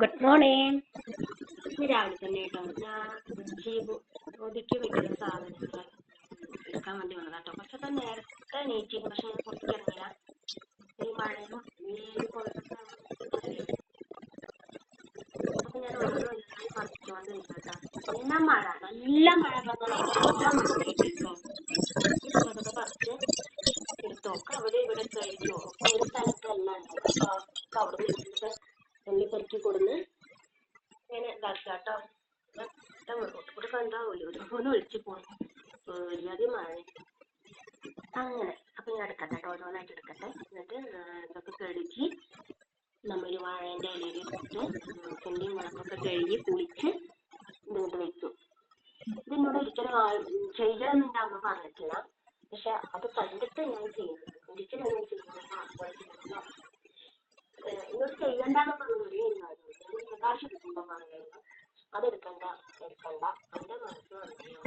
Good morning ഇന്ന് രാവിലെ തന്നെ കേട്ടോ. ഞാൻ ജീബു ഒതുക്കി വെക്കുന്ന സാധനങ്ങൾ എടുക്കാൻ വേണ്ടി വന്നതാ കേട്ടോ. തന്നെ നേരത്തെ എണീറ്റ് പക്ഷെ ഞാൻ പുറത്തേക്ക് ഇറങ്ങില്ല. ഈ മഴയും കൊണ്ടൊക്കെ അപ്പൊ ഞാൻ ഓരോന്നായി പറിച്ചുകൊണ്ട് നിൽക്കട്ടോ നല്ല മഴ നല്ല മഴ പറഞ്ഞാൽ എടുത്തോക്കെ അവിടെ ഇവിടെ ഒക്കെ ഒരു സ്ഥലത്തല്ല അവിടെ നിന്ന് എണ്ണി പെറുക്കി കൊടുന്ന് ഇങ്ങനെ ഇതാക്കുക കേട്ടോ. ഇവിടെ കണ്ടാവൂല്ലോ ഒരു ഒന്ന് വിളിച്ചു പോകണം വലിയത് മാറി. അങ്ങനെ. അപ്പൊ ഞാൻ എടുക്കട്ടെ കേട്ടോ. ഓരോന്നായിട്ട് എടുക്കട്ടെ. എന്നിട്ട് ഇതൊക്കെ കഴുകി നമ്മൾ വാഴേന്റെ ഇലയിൽ ഇട്ടിട്ട് ചെണ്ടിയും മുളകൊക്കെ കഴുകി കുളിച്ച് ഇതുകൊണ്ട് വെക്കും. ഇതിനോട് ഒരിക്കലും ആ- ചെയ്യണമെന്ന് അമ്മ പറഞ്ഞിട്ടില്ല. പക്ഷെ അത് കണ്ടിട്ട് ഞാൻ ചെയ്യുന്നത്. ഒരിക്കലും ഞാൻ ചെയ്യുന്നത്. ഇന്നോട് ചെയ്യണ്ടെന്ന് എടുക്കണ്ട എന്റെ മനസ്സ് പറഞ്ഞു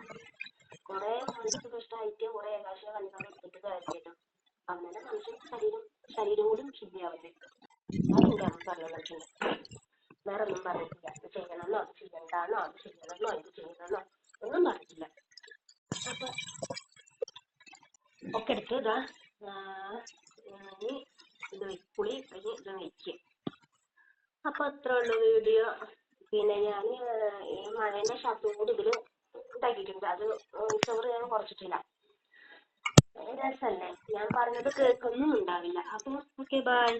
കുറെ മനസ്സ് കഷ്ടമായിട്ട് കുറെ ഏകാശ കണ്ടത് എടുത്തിട്ട് കാര്യമായിട്ടും അങ്ങനെ മനുഷ്യൻ ശരീരം ശരീരം കൂടി ശുദ്ധിയാവില്ലേ അതെന്താണ് തന്നിട്ടുണ്ട് വേറെ ഒന്നും പറഞ്ഞിട്ടില്ല. അത് ചെയ്യണമെന്നോ അത് ചെയ്യണ്ടാന്നോ അത് ചെയ്യണമെന്നോ ഇത് ചെയ്യണമെന്നോ ഒന്നും പറഞ്ഞിട്ടില്ല. അപ്പൊ ഒക്കെ എടുത്ത് ഇതാ ഇത് പുളി കഴിഞ്ഞ് ഇത് വെക്കും അപ്പൊ അത്രേ ഉള്ളൂ വീഡിയോ പിന്നെ ഞാൻ ഈ മഴേന്റെ ഷർട്ടും ഇതിൽ ഇതാക്കിയിട്ടുണ്ട് അത് ചോറ് ഞാൻ കുറച്ചിട്ടില്ല. രസല്ലേ? ഞാൻ പറഞ്ഞത് കേൾക്കൊന്നും ഉണ്ടാവില്ല. അപ്പൊ ഓക്കെ ബൈ